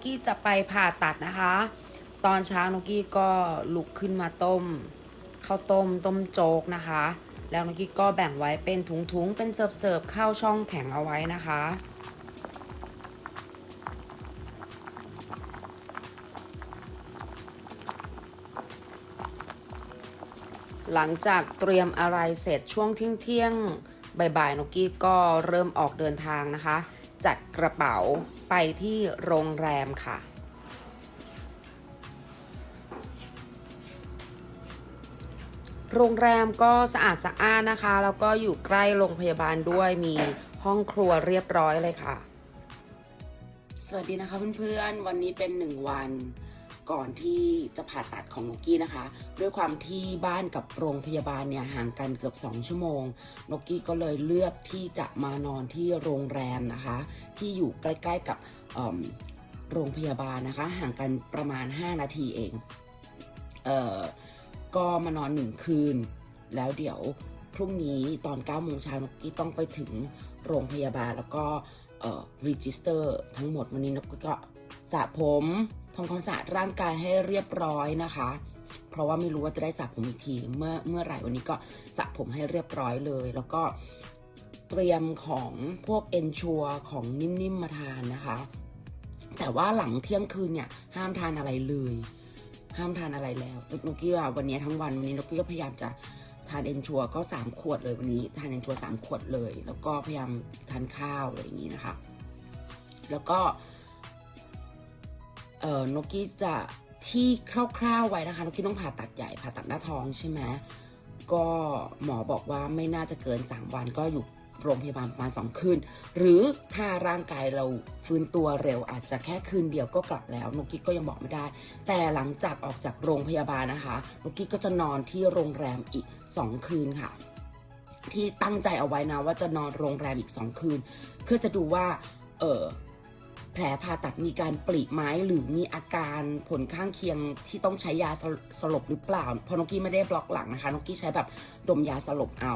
กกี้จะไปผ่าตัดนะคะ ตอนเช้านกกี้ก็ลุกขึ้นมาต้มข้าวต้มต้มโจ๊กนะคะ แล้วนกกี้ก็แบ่งไว้เป็นถุงๆ เป็นเสิร์ฟๆเข้าช่องแข็งเอาไว้นะคะหลังจากเตรียมอะไรเสร็จช่วงเที่ยงเที่ยงๆบ่ายๆนกกี้ก็เริ่มออกเดินทางนะคะ จัดกระเป๋าไปที่โรงแรมค่ะ โรงแรมก็สะอาดสะอ้านนะคะ แล้วก็อยู่ใกล้โรงพยาบาลด้วยมีห้องครัวเรียบร้อยเลยค่ะ สวัสดีนะคะเพื่อนๆ วันนี้เป็นหนึ่งวัน ก่อนที่จะผ่าตัดของนกกี้นะคะ ด้วยความที่บ้านกับโรงพยาบาลเนี่ยห่างกันเกือบ 2 ชั่วโมง นกกี้ก็เลยเลือกที่จะมานอนที่โรงแรมนะคะ ที่อยู่ใกล้ๆกับโรงพยาบาลนะคะ ห่างกันประมาณ 5 นาทีเองเออก็มานอนหนึ่งคืน แล้วเดี๋ยวพรุ่งนี้ตอน9โมงเช้านกกี้ต้องไปถึงโรงพยาบาลแล้วก็เออรีจิสเตอร์ทั้งหมดวันนี้นกกี้ก็สระผม ทำความสะอาดร่างกายให้เรียบร้อยนะคะ เพราะว่าไม่รู้ว่าจะได้สระผมอีกทีเมื่อเมื่อไหร่วันนี้ก็สระผมให้เรียบร้อยเลย แล้วก็เตรียมของพวกเอนชัวของนิ่มๆมาทานนะคะ แต่ว่าหลังเที่ยงคืนเนี่ยห้ามทานอะไรเลย ห้ามทานอะไรแล้วนกกี้ว่าวันนี้ทั้งวันวันนี้นกกี้ก็พยายามจะทานเอนชัวก็สามขวดเลยวันนี้ทานเอนชัวสามขวดเลย แล้วก็พยายามทานข้าวอะไรอย่างนี้นะคะ แล้วก็ เอ่อนกกี้จะที่คร่าวๆไว้นะคะนกกี้ต้องผ่าตัดใหญ่ผ่าตัดหน้าท้องใช่ไหมก็หมอบอกว่าไม่น่าจะเกิน 3 วันก็อยู่โรงพยาบาลประมาณ2คืน หรือถ้าร่างกายเราฟื้นตัวเร็วอาจจะแค่คืนเดียวก็กลับแล้วนกกี้ก็ยังบอกไม่ได้ แต่หลังจากออกจากโรงพยาบาลนะคะนกกี้ก็จะนอนที่โรงแรมอีก 2 คืนค่ะ ที่ตั้งใจเอาไว้นะว่าจะนอนโรงแรมอีก 2 คืน เพื่อจะดูว่าเออ แผลผ่าตัดมีการปริไหมหรือมีอาการผลข้างเคียงที่ต้องใช้ยาสลสลบหรือเปล่าเพราะนกกี้ไม่ได้บล็อกหลังนะคะนกกี้ใช้แบบดมยาสลบเอา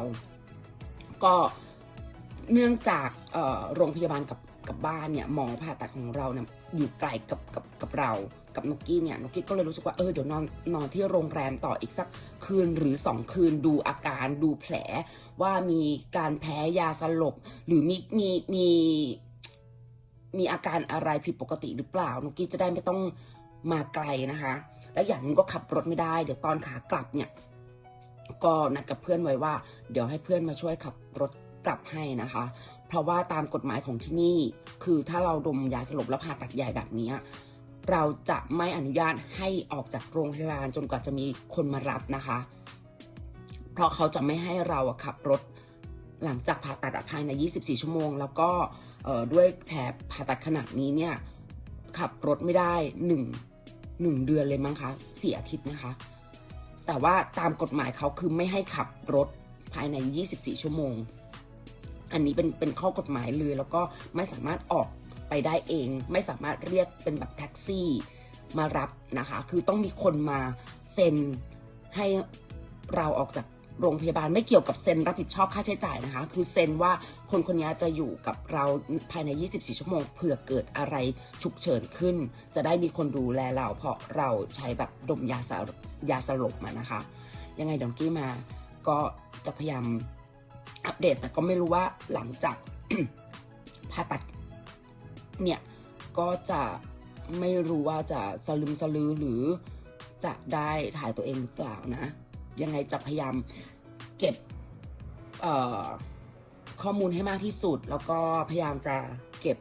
ก็เนื่องจากโรงพยาบาลกับกับบ้านเนี่ยหมอผ่าตัดของเราเนี่ยอยู่ไกลกับกับกับเรากับนกกี้เนี่ยนกกี้ก็เลยรู้สึกว่าเออเดี๋ยวนอนนอนที่โรงแรมต่ออีกสักคืนหรือสองคืนดูอาการดูแผลว่ามีการแพ้ยาสลบ หรือมีมีมี มีอาการอะไรผิดปกติหรือเปล่านุกกี้จะได้ไม่ต้องมาไกลนะคะ และอย่างนึงก็ขับรถไม่ได้ เดี๋ยวตอนขากลับเนี่ย ก็นัดกับเพื่อนไว้ว่า เดี๋ยวให้เพื่อนมาช่วยขับรถกลับให้นะคะ เพราะว่าตามกฎหมายของที่นี่ คือถ้าเราดมยาสลบแล้วผ่าตัดใหญ่แบบนี้ เราจะไม่อนุญาตให้ออกจากโรงพยาบาลจนกว่าจะมีคนมารับนะคะ เพราะเขาจะไม่ให้เราขับรถหลังจากผ่าตัดภายใน 24 ชั่วโมง แล้วก็ ด้วยแผลผ่าตัดขนาดนี้เนี่ยขับรถไม่ได้หนึ่งหนึ่งเดือนเลยมั้งคะเสี่อาทิตย์นะคะ แต่ว่าตามกฎหมายเขาคือไม่ให้ขับรถภายใน 24 ชั่วโมง อันนี้เป็นเป็นข้อกฎหมายเลยแล้วก็ไม่สามารถออกไปได้เอง ไม่สามารถเรียกเป็นแบบแท็กซี่มารับนะคะ คือต้องมีคนมาเซ็นให้เราออกจาก โรงพยาบาลไม่เกี่ยวกับเซ็นรับผิดชอบค่าใช้จ่ายนะคะ คือเซ็นว่าคนคนนี้จะอยู่กับเราภายใน 24 ชั่วโมงเผื่อเกิดอะไรฉุกเฉินขึ้น จะได้มีคนดูแลเราเพราะเราใช้แบบดมยาสลยาสลบมานะคะ ยังไงดองกี้มาก็จะพยายามอัปเดตแต่ก็ไม่รู้ว่าหลังจากผ่าตัดเนี่ยก็จะไม่รู้ว่าจะสลึมสลือหรือจะได้ถ่ายตัวเองหรือเปล่านะ ยังไงจะพยายามเก็บข้อมูลให้มากที่สุด แล้วก็พยายามจะเก็บ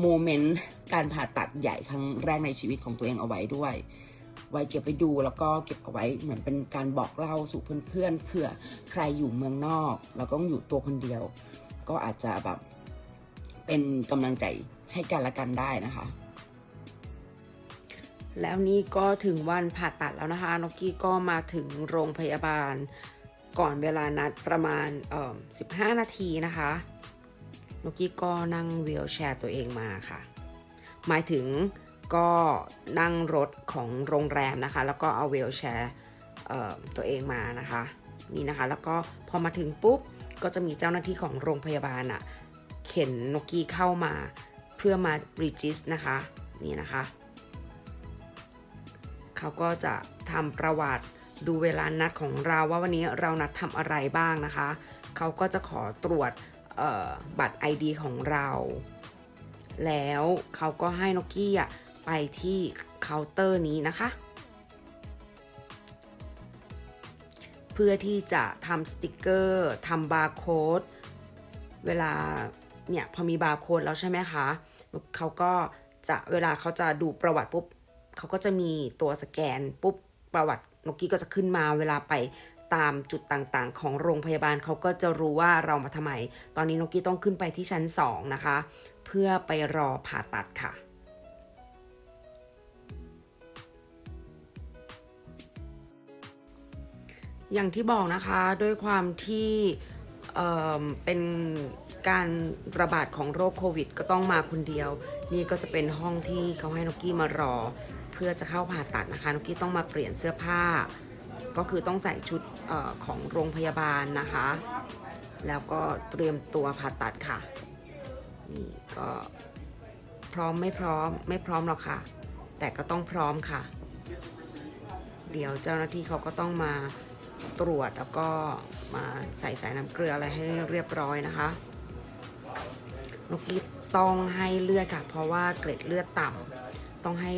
โมเมนต์การผ่าตัดใหญ่ครั้งแรกในชีวิตของตัวเองเอาไว้ด้วย ไว้เก็บไปดูแล้วก็เก็บเอาไว้เหมือนเป็นการบอกเล่าสู่เพื่อนๆเผื่อใครอยู่เมืองนอกแล้วก็อยู่ตัวคนเดียว ก็อาจจะแบบเป็นกำลังใจให้กันและกันได้นะคะ แล้วนี่ก็ถึงวันผ่าตัดแล้วนะคะนกกี้ก็มาถึงโรงพยาบาล ก่อนเวลานัดประมาณเอ่อ15 นาทีนะคะนกกี้ก็นั่งวีลแชร์ตัวเองมาค่ะ หมายถึงก็นั่งรถของโรงแรมนะคะ แล้วก็เอาวีลแชร์ตัวเองมานะคะนี่นะคะ แล้วก็พอมาถึงปุ๊บก็จะมีเจ้าหน้าที่ของโรงพยาบาลอะเข็นนกกี้เข้ามาเพื่อมา register นะคะ นี่นะคะ เขาก็จะทำประวัติดูเวลานัดของเราว่าวันนี้เรานัดทำอะไรบ้างนะคะ เขาก็จะขอตรวจบัตร ID ของเรา แล้วเขาก็ให้นกกี้ไปที่เคาน์เตอร์นี้นะคะ เพื่อที่จะทำสติกเกอร์ทำบาร์โค้ดเวลาเนี่ยพอมีบาร์โค้ดแล้วใช่ไหมคะเขาก็จะเวลาเขาจะดูประวัติปุ๊บ เขาก็จะมีตัวสแกนปุ๊บประวัตินกกี้ก็จะขึ้นมาเวลาไปตามจุดต่างๆ ของโรงพยาบาลเขาก็จะรู้ว่าเรามาทำไม ตอนนี้นกกี้ต้องขึ้นไปที่ชั้น 2 นะคะ เพื่อไปรอผ่าตัดค่ะอย่างที่บอกนะคะด้วยความที่เอ่อเป็นการระบาดของโรคโควิด ก็ต้องมาคนเดียว นี่ก็จะเป็นห้องที่เขาให้นกกี้มารอ เพื่อจะเข้าผ่าตัดนะคะนกกี้ต้องมาเปลี่ยนเสื้อผ้า ก็คือต้องใส่ชุดออของโรงพยาบาลนะคะ แล้วก็เตรียมตัวผ่าตัดค่ะ นี่ก็พร้อมไม่พร้อมไม่พร้อมหรอกค่ะ แต่ก็ต้องพร้อมค่ะ เดี๋ยวเจ้าหน้าที่เขาก็ต้องมาตรวจแล้วก็มาใส่สายน้ำเกลืออะไรให้เรียบร้อยนะคะนกกี้ต้องให้เลือดค่ะ เพราะว่าเกล็ดเลือดต่ำ ต้องให้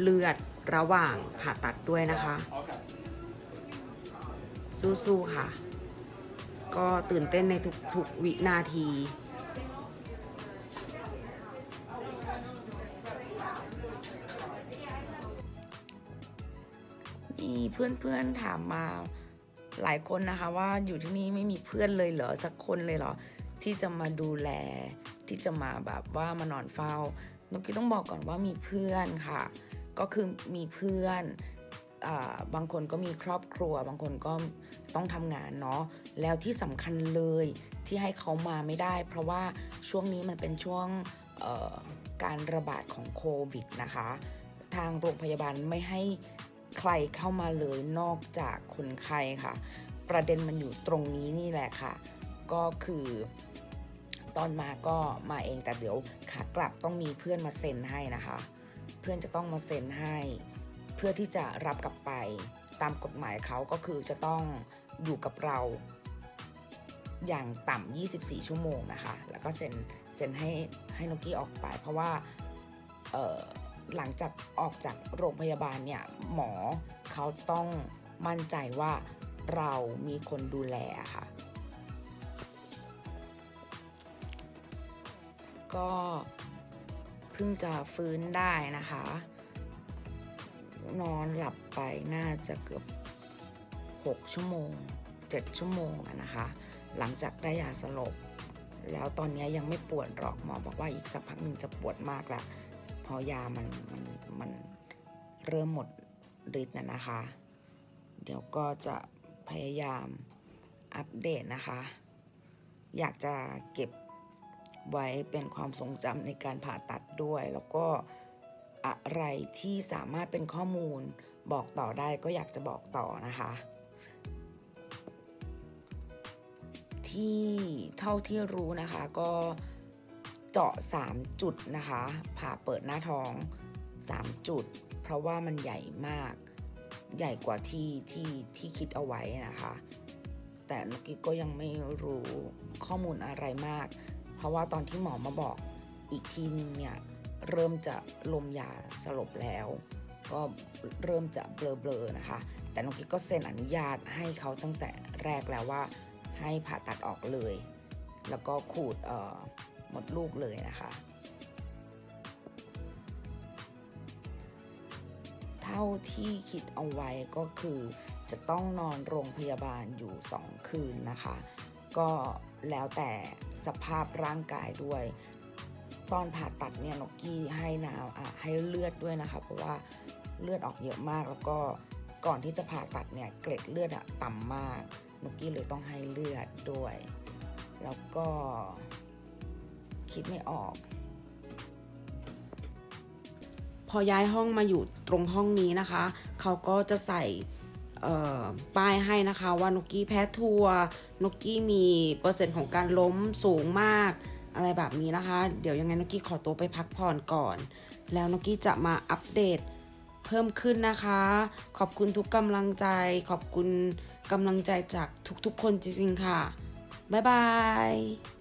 เลือดระหว่างผ่าตัดด้วยนะคะ สู้ๆค่ะ ก็ตื่นเต้นในทุกๆวินาทีมีเพื่อนๆถามมาหลายคนนะคะว่าอยู่ที่นี่ไม่มีเพื่อนเลยเหรอสักคนเลยเหรอที่จะมาดูแลที่จะมาแบบว่ามานอนเฝ้า นกกี้ต้องบอกก่อนว่ามีเพื่อนค่ะ ก็คือมีเพื่อนอบางคนก็มีครอบครัว บางคนก็ต้องทำงานเนาะแล้วที่สำคัญเลยที่ให้เขามาไม่ได้ เพราะว่าช่วงนี้มันเป็นช่วงการระบาดของโควิดนะคะ ทางโรงพยาบาลไม่ให้ใครเข้ามาเลยนอกจากคนไข้ค่ะ ประเด็นมันอยู่ตรงนี้นี่แหละค่ะ ก็คือ ตอนมาก็มาเองแต่เดี๋ยวขากลับต้องมีเพื่อนมาเซ็นให้นะคะ เพื่อนจะต้องมาเซ็นให้ เพื่อที่จะรับกลับไปตามกฎหมายเขาก็คือจะต้องอยู่กับเราอย่างต่ำ 24 ชั่วโมงนะคะ แล้วก็เซ็นเซ็นให้ให้นกี้ออกไป เพราะว่าหลังจากออกจากโรงพยาบาลเนี่ยหมอเขาต้องมั่นใจว่าเรามีคนดูแลค่ะ ก็เพิ่งจะฟื้นได้นะคะ นอนหลับไปน่าจะเกือบ 6 ชั่วโมง 7 ชั่วโมงนะคะ หลังจากได้ยาสลบ แล้วตอนนี้ยังไม่ปวดหรอกหมอบอกว่าอีกสักพักหนึ่งจะปวดมากละเพราะยามันมันมันเริ่มหมดฤทธิ์นะนะคะ เดี๋ยวก็จะพยายามอัปเดตนะคะ อยากจะเก็บ ไว้เป็นความทรงจำในการผ่าตัดด้วย แล้วก็อะไรที่สามารถเป็นข้อมูลบอกต่อได้ก็อยากจะบอกต่อนะคะ ที่เท่าที่รู้นะคะก็เจาะ 3 จุดนะคะ ผ่าเปิดหน้าท้อง 3 จุด เพราะว่ามันใหญ่มาก ใหญ่กว่าที่ที่ที่คิดเอาไว้นะคะ แต่นกกี้ก็ยังไม่รู้ข้อมูลอะไรมาก เพราะว่าตอนที่หมอมาบอกอีกทีนึงเนี่ย เริ่มจะลมยาสลบแล้ว ก็เริ่มจะเบลอๆนะคะ แต่นกกี้ก็เซ็นอนุญาตให้เขาตั้งแต่แรกแล้วว่าให้ผ่าตัดออกเลย แล้วก็ขูดเอ่อหมดลูกเลยนะคะ เท่าที่คิดเอาไว้ก็คือจะต้องนอนโรงพยาบาลอยู่ 2 คืนนะคะ ก็แล้วแต่ สภาพร่างกายด้วย ตอนผ่าตัดเนี่ยนกกี้ให้น้ำอะให้เลือดด้วยนะคะ เพราะว่าเลือดออกเยอะมากแล้วก็ก่อนที่จะผ่าตัดเนี่ยเกล็ดเลือดอะต่ำมากนกกี้เลยต้องให้เลือดด้วย แล้วก็คิดไม่ออก พอย้ายห้องมาอยู่ตรงห้องนี้นะคะ เขาก็จะใส่ ป้ายให้นะคะว่านกกี้แพ้ทัวร์นกกี้มีเปอร์เซ็นต์ของการล้มสูงมากอะไรแบบนี้นะคะ เดี๋ยวยังไงนกกี้ขอตัวไปพักผ่อนก่อน แล้วนกกี้จะมาอัปเดตเพิ่มขึ้นนะคะ ขอบคุณทุกกำลังใจ ขอบคุณกำลังใจจากทุกๆคนจริงๆค่ะ บ๊ายบาย